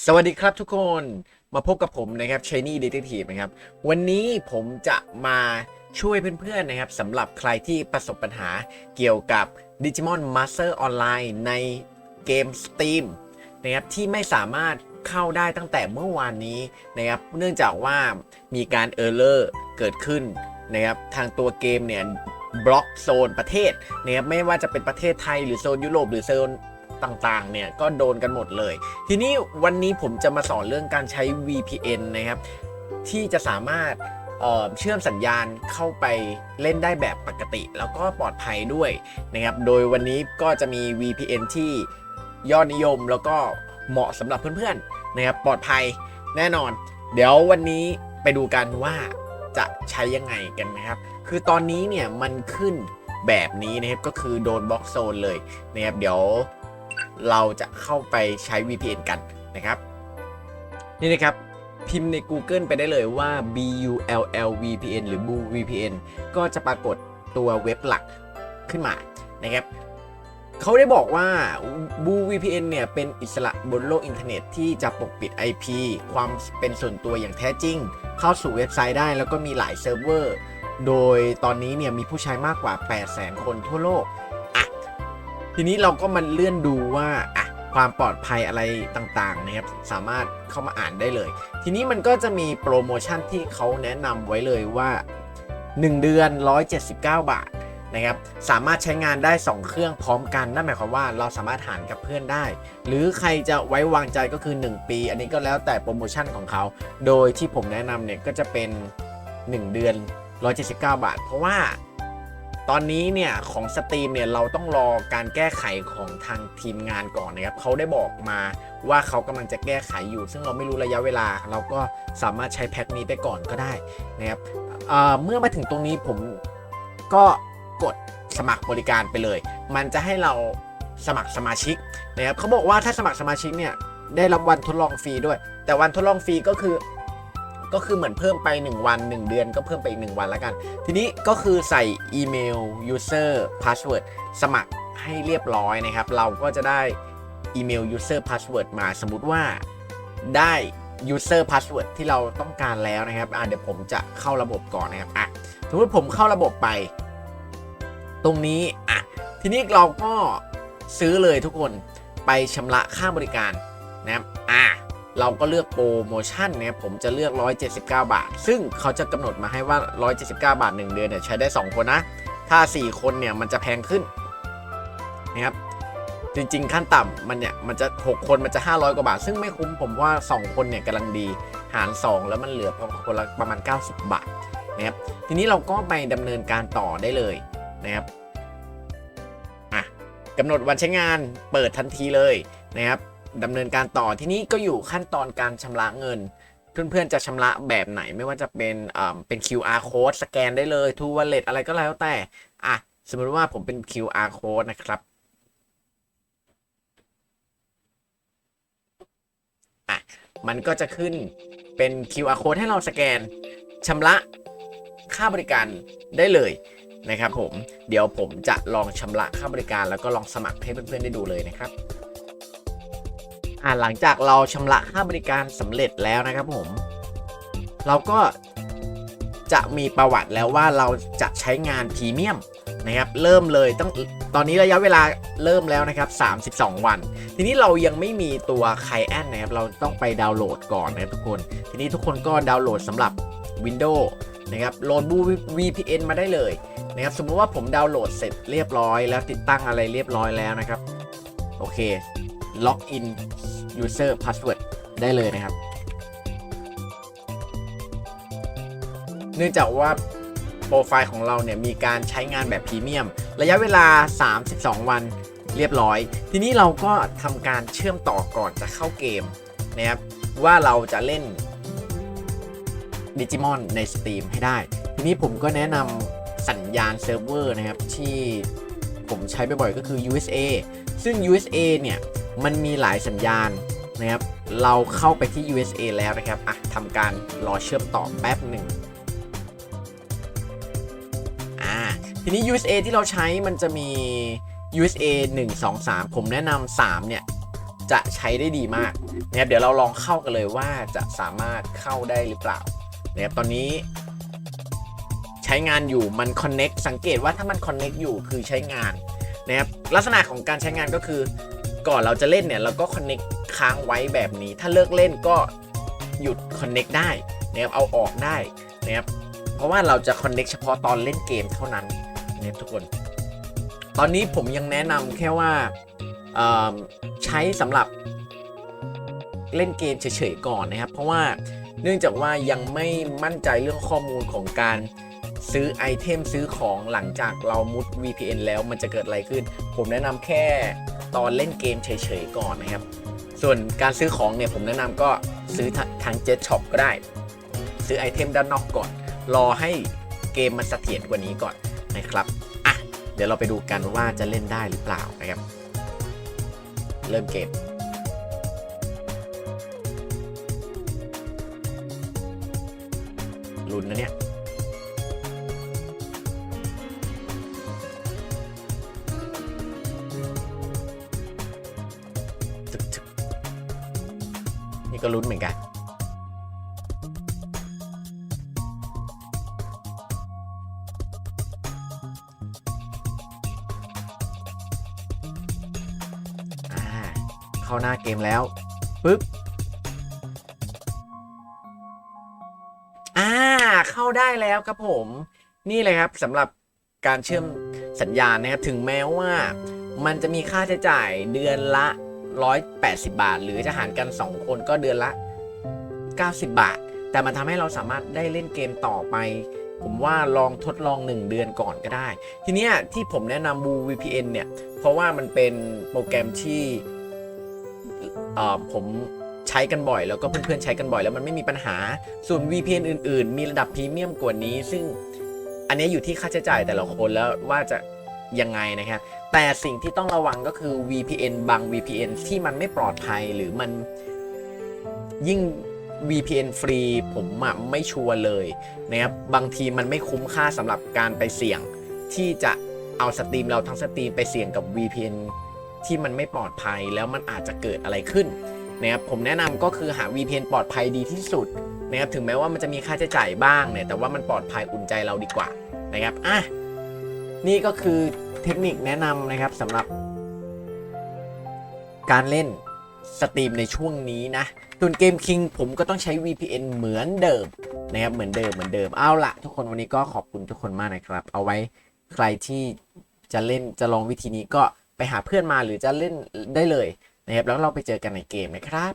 สวัสดีครับทุกคนมาพบกับผมนะครับ Shiny Detective นะครับ วันนี้ผมจะมาช่วยเพื่อนๆนะครับสำหรับใครที่ประสบปัญหาเกี่ยวกับ Digimon Master Online ในเกม Steam นะครับที่ไม่สามารถเข้าได้ตั้งแต่เมื่อวานนี้นะครับเนื่องจากว่ามีการเออร์เลอร์เกิดขึ้นนะครับทางตัวเกมเนี่ยบล็อกโซนประเทศนะครับไม่ว่าจะเป็นประเทศไทยหรือโซนยุโรปหรือโซน ต่างๆ เนี่ยก็โดนกันหมดเลย ทีนี้วันนี้ผมจะมาสอนเรื่องการใช้ VPN นะครับ ที่จะสามารถเอ่อเชื่อมสัญญาณเข้าไปเล่นได้แบบปกติ แล้วก็ปลอดภัยด้วยนะครับ โดยวันนี้ก็จะมี VPN ที่ยอดนิยมแล้วก็เหมาะสำหรับเพื่อนๆนะครับปลอดภัยแน่นอน เดี๋ยววันนี้ไปดูกันว่าจะใช้ยังไงกันนะครับ คือตอนนี้เนี่ยมันขึ้นแบบนี้นะครับก็คือโดนบล็อกโซนเลยนะครับเดี๋ยว เราจะเข้าไปใช้ VPN กันนะครับ นี่นะครับพิมพ์ใน Google ไปได้เลยว่า BULL VPN หรือ Boo VPN ก็จะปรากฏตัวเว็บหลักขึ้นมานะครับเขาได้บอกว่า Boo VPN เนี่ยเป็นอิสระบนโลกอินเทอร์เน็ตที่จะปกปิด IP ความเป็นส่วนตัวอย่างแท้จริง เข้าสู่เว็บไซต์ได้แล้วก็มีหลายเซิร์ฟเวอร์ โดยตอนนี้เนี่ยมีผู้ใช้มากกว่า 800,000 คนทั่วโลก ทีนี้เราก็มาเลื่อนดูว่าอะความปลอดภัยอะไรต่างๆนะครับสามารถเข้ามาอ่านได้เลย ทีนี้มันก็จะมีโปรโมชั่นที่เขาแนะนำไว้เลยว่า 1 เดือน 179 บาทนะครับสามารถใช้งานได้ 2 เครื่องพร้อมกันนั่นหมายความว่าเราสามารถหารกับเพื่อนได้ หรือใครจะไว้วางใจก็คือ 1 ปี อันนี้ก็แล้วแต่โปรโมชั่นของเขา โดยที่ผมแนะนำเนี่ยก็จะเป็น 1 เดือน 179 บาท เพราะว่า ตอนนี้เนี่ยของสตรีมเนี่ยเราต้องรอการแก้ไขของทางทีมงานก่อนนะครับเขาได้บอกมาว่าเขากำลังจะแก้ไขอยู่ ซึ่งเราไม่รู้ระยะเวลา เราก็สามารถใช้แพ็คนี้ไปก่อนก็ได้นะครับเเมื่อมาถึงตรงนี้ผมก็กดสมัครบริการไปเลย มันจะให้เราสมัครสมาชิกนะครับเขาบอกว่าถ้าสมัครสมาชิกเนี่ยได้รับวันทดลองฟรีด้วย แต่วันทดลองฟรีก็คือ ก็คือเหมือนเพิ่มไป 1 วัน 1 เดือนก็เพิ่มไปอีก 1 วันแล้วกัน ทีนี้ก็คือใส่อีเมล user password สมัครให้เรียบร้อยนะครับ เราก็จะได้อีเมล user password มาสมมติว่าได้ user password ที่เราต้องการแล้วนะครับอะเดี๋ยวผมจะเข้าระบบก่อนนะครับอะสมมติผมเข้าระบบไป ตรงนี้อะทีนี้เราก็ซื้อเลยทุกคนไปชำระค่าบริการนะครับอะ เราก็เลือกโปรโมชั่นเนะครับผมจะเลือก 179 บาท ซึ่งเขาจะกำหนดมาให้ว่า 179 บาท 1 เดือนเนี่ยใช้ได้ 2 คนนะ ถ้า 4 คนเนี่ยมันจะแพงขึ้นนะครับจริง ๆ ขั้นต่ำมันเนี่ยมันจะ 6 คนมันจะ 500 กว่าบาท ซึ่งไม่คุ้มผมว่า 2 คนเนี่ยกำลังดีหาร 2 แล้วมันเหลือคนละประมาณ 90 บาทนะครับทีนี้เราก็ไปดำเนินการต่อได้เลยนะครับอะกำหนดวันใช้งานเปิดทันทีเลยนะครับ ดำเนินการต่อที่นี้ก็อยู่ขั้นตอนการชำระเงิน เพื่อนๆจะชำระแบบไหนไม่ว่าจะเป็นอ่าเป็น QR code สแกนได้เลยทูว a ล e t อะไรก็แล้วแต่อะสมมติว่าผมเป็น QR code นะครับอะมันก็จะขึ้นเป็น QR code ให้เราสแกนชำระค่าบริการได้เลยนะครับผม เดี๋ยวผมจะลองชำระค่าบริการแล้วก็ลองสมัครให้เพื่อนๆได้ดูเลยนะครับ อ่าหลังจากเราชำระค่าบริการสำเร็จแล้วนะครับผม เราก็จะมีประวัติแล้วว่าเราจะใช้งานพรีเมียมนะครับเริ่มเลยต้องตอนนี้ระยะเวลาเริ่มแล้วนะครับ 32 วัน ทีนี้เรายังไม่มีตัวไคแอนนะครับเราต้องไปดาวน์โหลดก่อนนะครับทุกคน ทีนี้ทุกคนก็ดาวน์โหลดสำหรับ Windows นะครับโหลดบู VPN มาได้เลยนะครับสมมติว่าผมดาวน์โหลดเสร็จเรียบร้อย แล้วติดตั้งอะไรเรียบร้อยแล้วนะครับ โอเคล็อกอิน user password ได้เลยนะครับ เนื่องจากว่าโปรไฟล์ของเราเนี่ยมีการใช้งานแบบพรีเมียม ระยะเวลา 32 วันเรียบร้อย ทีนี้เราก็ทำการเชื่อมต่อก่อนจะเข้าเกมนะครับว่าเราจะเล่นดิจิมอนใน Steam ให้ได้ ทีนี้ผมก็แนะนำสัญญาณเซิร์ฟเวอร์นะครับที่ผมใช้บ่อยๆก็คือ USA ซึ่ง USA เนี่ย มันมีหลายสัญญาณนะครับ เราเข้าไปที่ USA แล้วนะครับ อะทำการรอเชื่อมต่อแป๊บหนึ่งอ่า ทีนี้ USA ที่เราใช้มันจะมี USA 1 2 3 ผมแนะนำ3เนี่ย จะใช้ได้ดีมากนะครับ เดี๋ยวเราลองเข้ากันเลยว่าจะสามารถเข้าได้หรือเปล่านะครับตอนนี้ใช้งานอยู่มัน Connect สังเกตว่าถ้ามัน Connect อยู่คือใช้งานนะครับลักษณะของการใช้งานก็คือ ก่อนเราจะเล่นเนี่ยเราก็ Connect ค้างไว้แบบนี้ ถ้าเลิกเล่นก็หยุด Connect ได้นะครับเอาออกได้นะครับเพราะว่าเราจะ Connect เฉพาะตอนเล่นเกมเท่านั้นนะครับทุกคน ตอนนี้ผมยังแนะนำแค่ว่าใช้สำหรับเล่นเกมเฉยๆก่อนนะครับ เพราะว่าเนื่องจากว่ายังไม่มั่นใจเรื่องข้อมูลของการ ซื้อไอเทมซื้อของหลังจากเรามุด VPN แล้วมันจะเกิดอะไรขึ้น ผมแนะนำแค่ตอนเล่นเกมเฉยๆก่อนนะครับ ส่วนการซื้อของเนี่ยผมแนะนำก็ซื้อทาง Jet Shop ก็ได้ ซื้อไอเทมด้านนอกก่อน รอให้เกมมันเสถียรกว่านี้ก่อนนะครับอะเดี๋ยวเราไปดูกันว่าจะเล่นได้หรือเปล่านะครับ เริ่มเกมลุ้นนะเนี่ย ก็ลุ้นเหมือนกันอ่าเข้าหน้าเกมแล้วปึ๊บอ่าเข้าได้แล้วครับผมนี่เลยครับสำหรับการเชื่อมสัญญาณนะครับถึงแม้ว่ามันจะมีค่าใช้จ่ายเดือนละ 180 บาท หรือจะหารกัน 2 คนก็เดือนละ 90 บาท แต่มันทำให้เราสามารถได้เล่นเกมต่อไป ผมว่าลองทดลอง 1 เดือนก่อนก็ได้ ทีเนี้ยที่ผมแนะนำ Blue VPN เนี่ย เพราะว่ามันเป็นโปรแกรมที่เอ่อผมใช้กันบ่อย แล้วก็เพื่อนๆใช้กันบ่อยแล้วมันไม่มีปัญหา ส่วน VPN อื่น ๆ มีระดับพรีเมียมกว่านี้ ซึ่งอันนี้อยู่ที่ค่าใช้จ่ายแต่ละคนแล้วว่าจะ ยังไงนะครับ แต่สิ่งที่ต้องระวังก็คือ VPN บาง VPN ที่มันไม่ปลอดภัยหรือมันยิ่ง VPN ฟรีผมอะไม่ชัวร์เลยนะครับบางทีมันไม่คุ้มค่าสำหรับการไปเสี่ยง ที่จะเอาสตรีมเราทั้งสตรีมไปเสี่ยงกับ VPN ที่มันไม่ปลอดภัยแล้วมันอาจจะเกิดอะไรขึ้นนะครับผมแนะนำก็คือหา VPN ปลอดภัยดีที่สุดนะครับถึงแม้ว่ามันจะมีค่าใช้จ่ายบ้างเนี่ยแต่ว่ามันปลอดภัยอุ่นใจเราดีกว่านะครับอะ นี่ก็คือเทคนิคแนะนำนะครับสำหรับ การเล่นสตรีมในช่วงนี้นะส่วนเกมคิงผมก็ต้องใช้ VPN เหมือนเดิมนะครับเหมือนเดิมเหมือนเดิมเอาละทุกคนวันนี้ก็ขอบคุณทุกคนมากนะครับ เอาไว้ใครที่จะเล่นจะลองวิธีนี้ก็ไปหาเพื่อนมาหรือจะเล่นได้เลยนะครับแล้วเราไปเจอกันในเกมนะครับ